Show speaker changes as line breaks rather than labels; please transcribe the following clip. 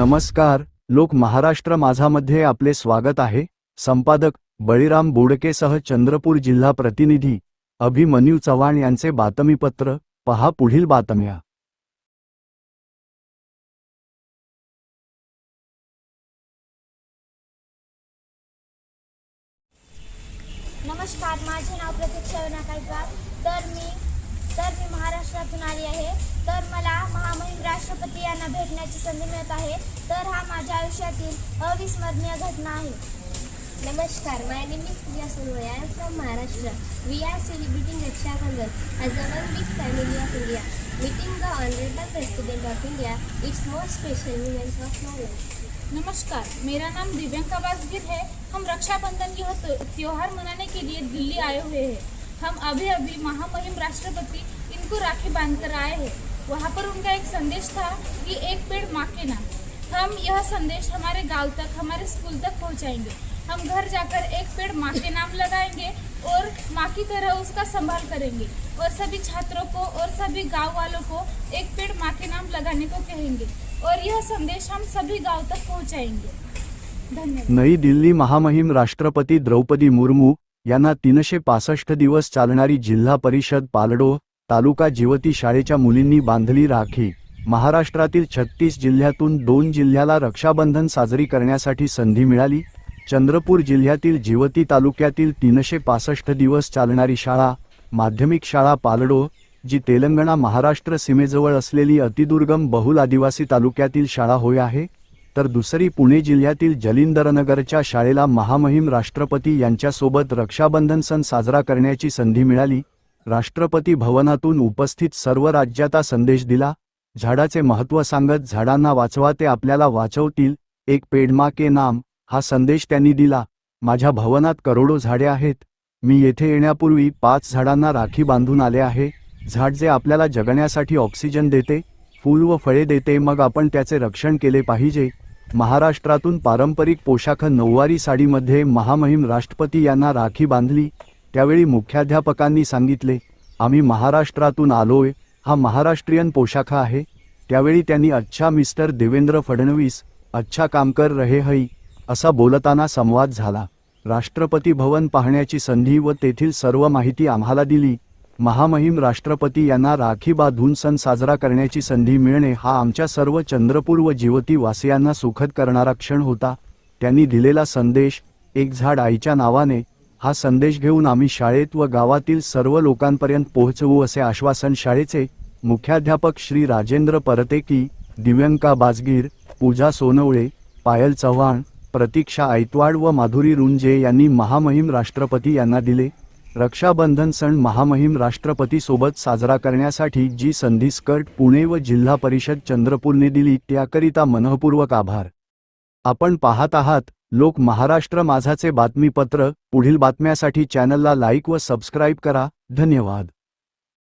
नमस्कार लोक महाराष्ट्र माझामध्ये आपले स्वागत आहे. संपादक बळीराम बोडकेसह चंद्रपूर जिल्हा प्रतिनिधी अभिमन्यू चव्हाण यांचे बातमीपत्र. पहा पुढील बातम्या.
नमस्कार माझे नाव प्रतीक्षा विनाकायकर तर मी तर मी महाराष्ट्रातून आली आहे. तर मला महामहिम राष्ट्रपती यांना भेटण्याची संधी मिळत आहे. तर हा माझ्या आयुष्यातील अविस्मरणीय घटना आहे.
नमस्कार my name is Priya Sonawale I am from Maharashtra we are celebrating Rakshabandhan as a one big family of India meeting the honourable president of India it's most special event of novel
नमस्कार मेरा नाम दिव्यंका बाजगीर है. हम रक्षाबंधन के त्यौहार मनाने के लिए दिल्ली आए हुए हैं. हम अभी अभी महामहिम राष्ट्रपति इनको राखी बांधकर आए हैं। वहाँ पर उनका एक संदेश था कि एक पेड़ माँ के नाम हम यह संदेश हमारे गांव तक हमारे स्कूल तक पहुँचाएंगे। हम घर जाकर एक पेड़ माँ के नाम लगाएंगे और माँ की तरह उसका संभाल करेंगे। और सभी छात्रों को और सभी गांव वालों को एक पेड़ माँ के नाम लगाने को कहेंगे। और यह संदेश हम सभी गांव तक पहुंचाएंगे।
नई दिल्ली महामहिम राष्ट्रपती द्रौपदी मुर्मू यांना तीनशे पासष्ट दिवस चालणारी जिल्हा परिषद पालडो तालुका जिवती शाळेच्या मुलींनी बांधली राखी. महाराष्ट्रातील छत्तीस जिल्ह्यातून दोन जिल्ह्याला रक्षाबंधन साजरी करण्यासाठी संधी मिळाली. चंद्रपूर जिल्ह्यातील जिवती तालुक्यातील तीनशे पासष्ट दिवस चालणारी शाळा माध्यमिक शाळा पालडो जी तेलंगणा महाराष्ट्र सीमेजवळ असलेली अतिदुर्गम बहुल आदिवासी तालुक्यातील शाळा होय आहे तर दुसरी पुणे जिल्ह्यातील जलिंदरनगरच्या शाळेला महामहिम राष्ट्रपती यांच्यासोबत रक्षाबंधन सण साजरा करण्याची संधी मिळाली. राष्ट्रपती भवनातून उपस्थित सर्व राज्याचा संदेश दिला. झाडाचे महत्त्व सांगत झाडांना वाचवा ते आपल्याला वाचवतील. एक पेडमा के नाम हा संदेश त्यांनी दिला. माझ्या भवनात करोडो झाडे आहेत. मी येथे येण्यापूर्वी पाच झाडांना राखी बांधून आले आहे. झाड जे आपल्याला जगण्यासाठी ऑक्सिजन देते फूल व फळे देते मग आपण त्याचे रक्षण केले पाहिजे. महाराष्ट्रातून पारंपरिक पोशाख नऊवारी साडीमध्ये महामहिम राष्ट्रपती यांना राखी बांधली. त्यावेळी मुख्याध्यापकांनी सांगितले आम्ही महाराष्ट्रातून आलोय हा महाराष्ट्रीयन पोशाख आहे. त्यावेळी त्यांनी अच्छा मिस्टर देवेंद्र फडणवीस अच्छा काम कर रहे हई असा बोलताना संवाद झाला. राष्ट्रपती भवन पाहण्याची संधी व तेथील सर्व माहिती आम्हाला दिली. महामहिम राष्ट्रपती यांना राखी बांधून सण साजरा करण्याची संधी मिळणे हा आमच्या सर्व चंद्रपूर व जीवती वासियांना सुखद करणारा क्षण होता. त्यांनी दिलेला संदेश एक झाड आईच्या नावाने हा संदेश घेऊन आम्ही शाळेत व गावातील सर्व लोकांपर्यंत पोहोचवू असे आश्वासन शाळेचे मुख्याध्यापक श्री राजेंद्र परतेकी दिव्यांका बाजगीर पूजा सोनवळे पायल चव्हाण प्रतीक्षा आयतवाड व माधुरी रुंजे यांनी महामहिम राष्ट्रपती यांना दिले. रक्षाबंधन सण महामहिम राष्ट्रपतीसोबत साजरा करण्यासाठी जी संधी स्कर्ट पुणे व जिल्हा परिषद चंद्रपूरने दिली त्याकरिता मनःपूर्वक आभार. आपण पाहत आहात लोक महाराष्ट्र माझाचे बातमीपत्र पुढील बातम्यासाठी चॅनलला लाईक व सबस्क्राईब करा. धन्यवाद.